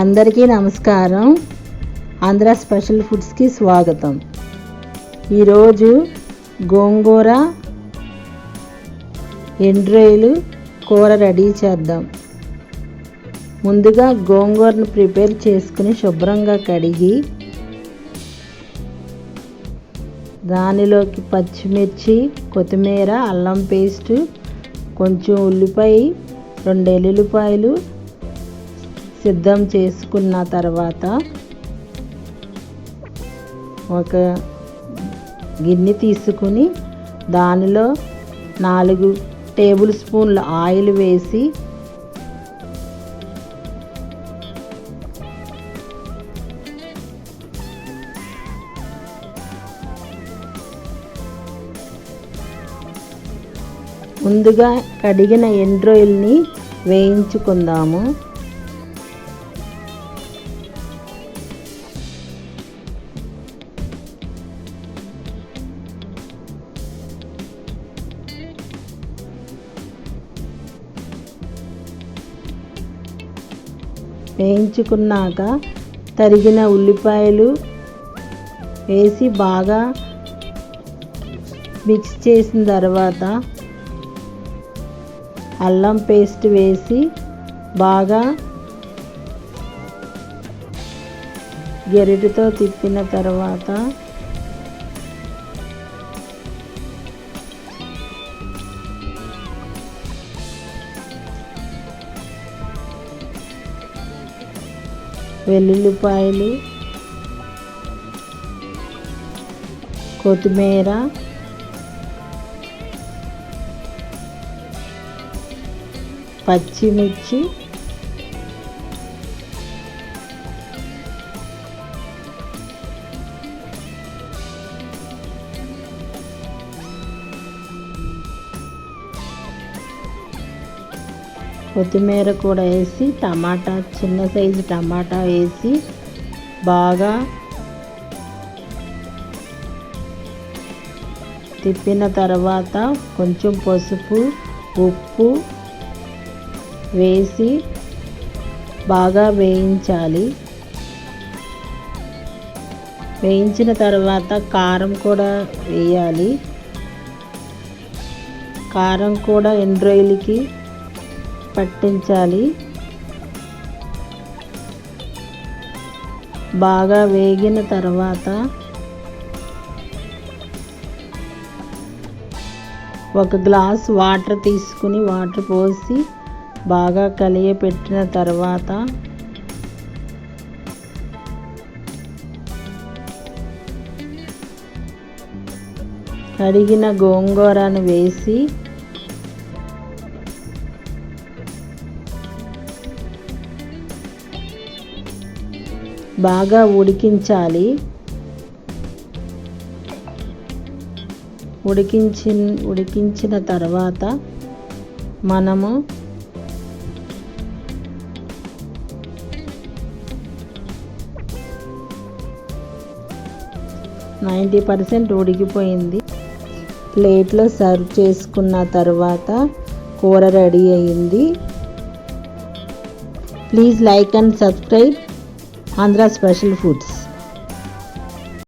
అందరికీ నమస్కారం. ఆంధ్ర స్పెషల్ ఫుడ్స్కి స్వాగతం. ఈరోజు గోంగూర ఎండ్రాయిలు కూర రెడీ చేద్దాం. ముందుగా గోంగూరను ప్రిపేర్ చేసుకుని శుభ్రంగా కడిగి దానిలోకి పచ్చిమిర్చి కొత్తిమీర అల్లం పేస్టు కొంచెం ఉల్లిపాయ రెండు ఎల్లుల్లిపాయలు సిద్ధం చేసుకున్న తర్వాత ఒక గిన్నె తీసుకుని దానిలో నాలుగు టేబుల్ స్పూన్ల ఆయిల్ వేసి ముందుగా కడిగిన ఎండ్రాయిల్ని వేయించుకుందాము. వేయించుకున్నాక తరిగిన ఉల్లిపాయలు వేసి బాగా మిక్స్ చేసిన తర్వాత అల్లం పేస్ట్ వేసి బాగా గెరిటితో తిప్పిన తర్వాత వెల్లుల్లిపాయలు కొత్తిమీర పచ్చిమిర్చి కొత్తిమీర కూడా వేసి టమాటా చిన్న సైజు టమాటా వేసి బాగా తిప్పిన తర్వాత కొంచెం పసుపు ఉప్పు వేసి బాగా వేయించాలి. వేయించిన తర్వాత కారం కూడా వేయాలి. కారం కూడా ఎండ్రాయిల్కి పట్టించాలి. బాగా వేగిన తర్వాత ఒక గ్లాస్ వాటర్ తీసుకుని వాటర్ పోసి బాగా కలియపెట్టిన తర్వాత కడిగిన గోంగూరను వేసి బాగా ఉడికించాలి. ఉడికించి ఉడికించిన తర్వాత మనము నైంటీ పర్సెంట్ ఉడికిపోయింది. ప్లేట్లో సర్వ్ చేసుకున్న తర్వాత కూర రెడీ అయింది. Please like and subscribe. Andhra special foods.